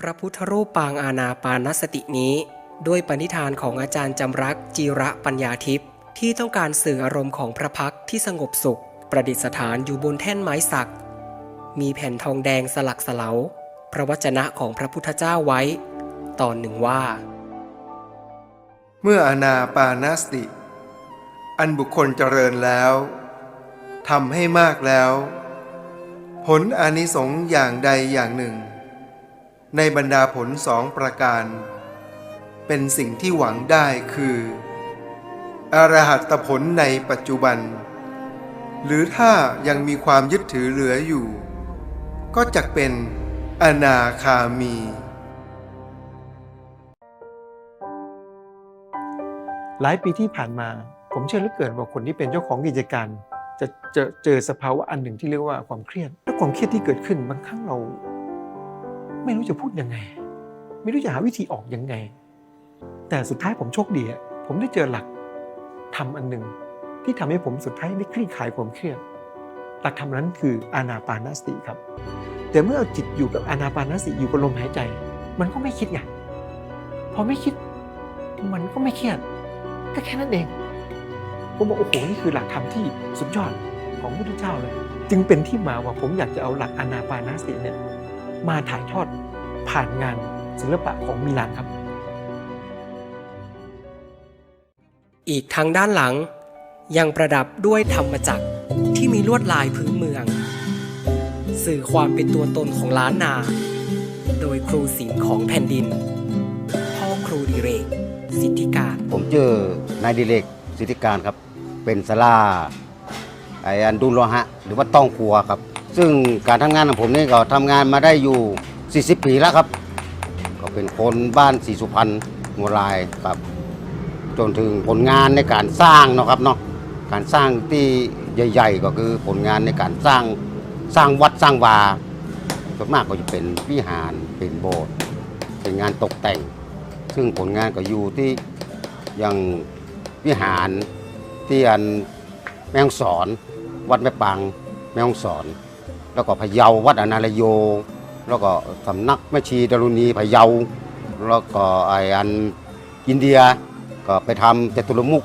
พระพุทธรูปปางอาณาปานสตินี้ ด้วยปณิธานของอาจารย์จำรักจีระปัญญาทิพย์ที่ต้องการสื่ออารมณ์ของพระพักที่สงบสุข ประดิษฐานอยู่บนแท่นไม้สัก มีแผ่นทองแดงสลักสลาพระวจนะของพระพุทธเจ้าไว้ ตอนหนึ่งว่า เมื่ออนาปานสติ อันบุคคลเจริญแล้วทำให้มากแล้ว ผลอานิสงส์อย่างใดอย่างหนึ่ง ในบรรดาผลสองประการ เป็นสิ่งที่หวังได้คือ อรหัตผลในปัจจุบัน หรือถ้ายังมีความยึดถือเหลืออยู่ ก็จะเป็นอนาคามี หลายปีที่ผ่านมา ผมเชื่อเหลือเกินว่าคนที่เป็นเจ้าของกิจการ จะเจอเจอสภาวะอันหนึ่งที่เรียกว่าความเครียดและความเครียดที่เกิดขึ้นบางครั้งเรา ไม่รู้จะพูดยังไง ไม่รู้จะหาวิธีออกยังไง แต่สุดท้ายผมโชคดีผมได้เจอหลักทำอันหนึ่งที่ทำให้ผมสุดท้ายได้คลี่คลายความเครียดหลักธรรมนั้นคืออานาปานสติครับ แต่เมื่อเอาจิตอยู่กับอานาปานสติอยู่กับลมหายใจ มันก็ไม่คิดไงพอไม่คิด มันก็ไม่เครียด ก็แค่นั้นเอง ผมบอกโอ้โหนี่คือหลักธรรมที่สุดยอดของพระพุทธเจ้าเลย จึงเป็นที่มาว่าผมอยากจะเอาหลักอนาปานสติเนี่ย มาถ่ายทอดผ่านงานศิลปะของมิลานครับ อีกทางด้านหลังยังประดับด้วยธรรมจักรที่มีลวดลายพื้นเมือง สื่อความเป็นตัวตนของล้านนา โดยครูศิลป์ของแผ่นดิน พ่อครูดิเรก สิทธิการ ผมชื่อนายดิเลกสิทธิการครับ เป็นสลาไออันดุลโลหะ หรือว่าต้องครัวครับ ซึ่งการทำงานของผมนี่ก็ทำงานมาได้อยู่ 40 ปีแล้วครับ ก็เป็นคนบ้านศรีสุพรรณหัวลายครับ จนถึงผลงานในการสร้างเนาะครับเนาะการสร้างที่ใหญ่ ๆ ก็คือผลงานในการสร้างสร้างวัดสร้างวาส่วนมากก็จะเป็นวิหารเป็นโบสถ์เป็นงานตกแต่ง ซึ่งผลงานก็อยู่ที่อย่างวิหารที่อันแม่ฮองสอน วัดแม่ปังแม่ฮองสอน แล้วก็พะเยาวัดอนาลโย แล้วก็สำนักแม่ชีดารุณีพะเยา แล้วก็ไออันอินเดียก็ไปทำจตุรมุข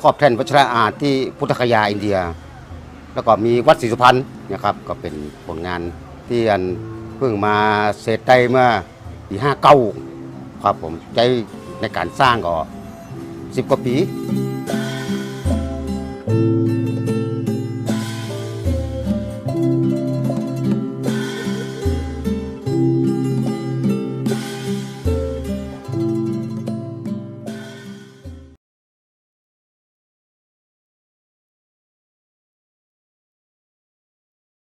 ครอบแท่นวัชระอาจที่พุทธคยาอินเดีย แล้วก็มีวัดศรีสุพรรณนะครับก็เป็นผลงานที่อันเพิ่งมาเสร็จได้เมื่อปีห้าเก้าครับผมใช้ในการสร้างก็สิบกว่าปี